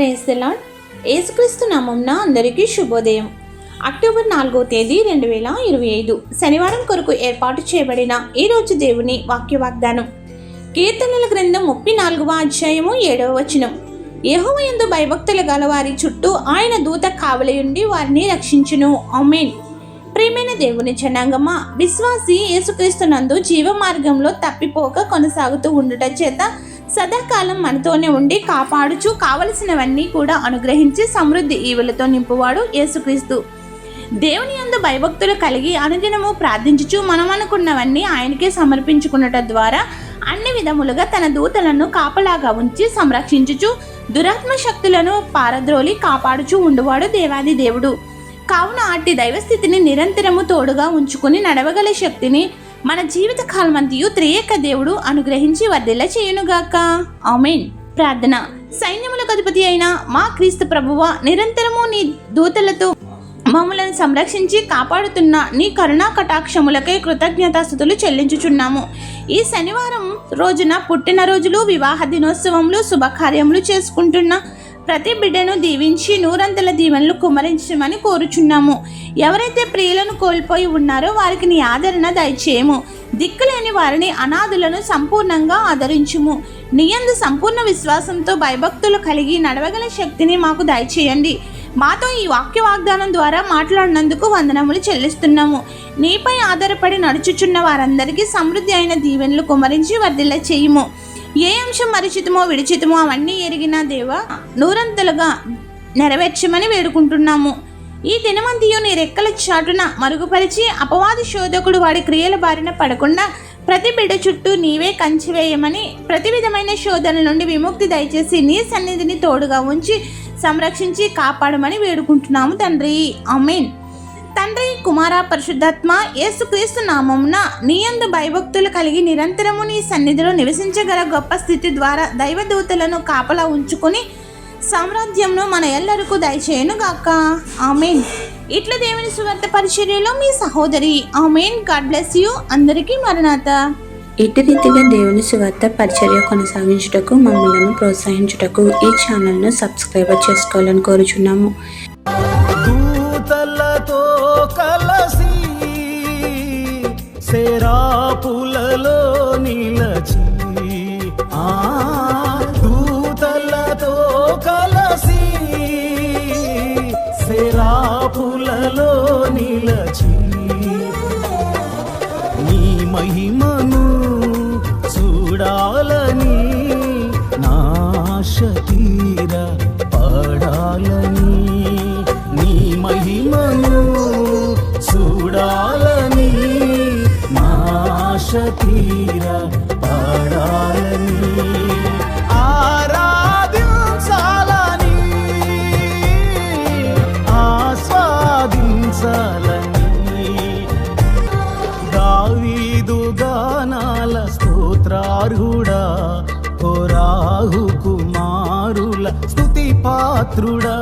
Praise the Lord ఏసుక్రీస్తు నామంన అందరికీ శుభోదయం. October నాలుగో తేదీ రెండు వేల ఇరవై ఐదు. శనివారం కొరకు ఏర్పాటు చేయబడిన ఈ రోజు దేవుని వాక్య వాగ్దానం కీర్తనల గ్రంథం ముప్పై నాలుగవ అధ్యాయము ఏడవ వచనం. యహోవయందు భయభక్తులు గల వారి చుట్టూ ఆయన దూత కావలియుండి వారిని రక్షించును. అమేన్ ప్రియమైన దేవుని జనాంగమా విశ్వాసి యేసుక్రీస్తునందు జీవ మార్గంలో తప్పిపోక కొనసాగుతూ ఉండుట చేత సదాకాలం మనతోనే ఉండి కాపాడుచు కావలసినవన్నీ కూడా అనుగ్రహించి సమృద్ధి ఈవులతో నింపువాడు యేసుక్రీస్తు. దేవుని యందు భయభక్తులు కలిగి అనుదినము ప్రార్థించుచు మనం అనుకున్నవన్నీ ఆయనకే సమర్పించుకున్నట ద్వారా అన్ని విధములుగా తన దూతలను కాపలాగా ఉంచి సంరక్షించుచు దురాత్మ శక్తులను పారద్రోలి కాపాడుచు ఉండువాడు దేవాది దేవుడు. కావున అట్టి దైవస్థితిని నిరంతరము తోడుగా ఉంచుకుని నడవగల శక్తిని మన జీవిత కాలమంతియు త్రియేక దేవుడు అనుగ్రహించి వర్ధిల్ల చేయునుగాక. ఆమెన్. ప్రార్థన. సైన్యములకు అధిపతి అయిన మా క్రీస్తు ప్రభువ నిరంతరము నీ దూతలతో మమ్మలను సంరక్షించి కాపాడుతున్న నీ కరుణా కటాక్షములకై కృతజ్ఞతాస్థుతులు చెల్లించుచున్నాము. ఈ శనివారం రోజున పుట్టినరోజులు వివాహ దినోత్సవములు శుభకార్యములు చేసుకుంటున్న ప్రతి బిడ్డను దీవించి నూరంతల దీవెనలు కుమరించమని కోరుచున్నాము. ఎవరైతే ప్రియులను కోల్పోయి ఉన్నారో వారికి నీ ఆదరణ దయచేయము. దిక్కులేని వారిని అనాథులను సంపూర్ణంగా ఆదరించుము. నీయందు సంపూర్ణ విశ్వాసంతో భయభక్తులు కలిగి నడవగల శక్తిని మాకు దయచేయండి. మాతో ఈ వాక్య వాగ్దానం ద్వారా మాట్లాడినందుకు వందనములు చెల్లిస్తున్నాము. నీపై ఆధారపడి నడుచుచున్న వారందరికీ సమృద్ధి అయిన దీవెనలు కుమరించి వర్ధిల్ల చేయుము ఏ అంశం మరిచితమో విడిచితమో అవన్నీ ఎరిగిన దేవ నూరంతలుగా నెరవేర్చమని వేడుకుంటున్నాము. ఈ దినమంతియు నీ రెక్కల చాటున మరుగుపరిచి అపవాది శోధకుడు వాడి క్రియల బారిన పడకుండా ప్రతి బిడ్డ చుట్టూ నీవే కంచివేయమని ప్రతి విధమైన శోధనల నుండి విముక్తి దయచేసి నీ సన్నిధిని తోడుగా ఉంచి సంరక్షించి కాపాడమని వేడుకుంటున్నాము తండ్రి. అమీన్ తండ్రి కుమార పరిశుద్ధాత్మ యేసుక్రీస్తు నామమున నీయందు భయభక్తులు కలిగి నిరంతరము నీ సన్నిధిలో నివసించగల గొప్ప స్థితి ద్వారా దైవదూతలను కాపలా ఉంచుకొని సామ్రాజ్యంను మన ఎల్లరకు దయచేయనుగాక. ఆమెన్. ఇట్ల దేవుని సువార్త పరిచర్యలో మీ సహోదరి. ఆమెన్. God bless you. అందరికీ మరణాత. ఇటు రీతిగా దేవుని సువార్త పరిచర్య కొనసాగించుటకు మమ్మల్ని ప్రోత్సహించుటకు ఈ ఛానల్ను సబ్స్క్రైబర్ చేసుకోవాలని కోరుచున్నాము. సేరాపులలో నీలచి ఆ దూతలతో కలసి సేరాపులలో నీలచి నీ మహిమను చూడాలని నాశ తీర పడాలని. ఆరాధించాలని ఆస్వాదించాలని. దావీదు గానాల స్తోత్రార్హుడా కోరాహు కుమారుల స్తుతి పాత్రుడా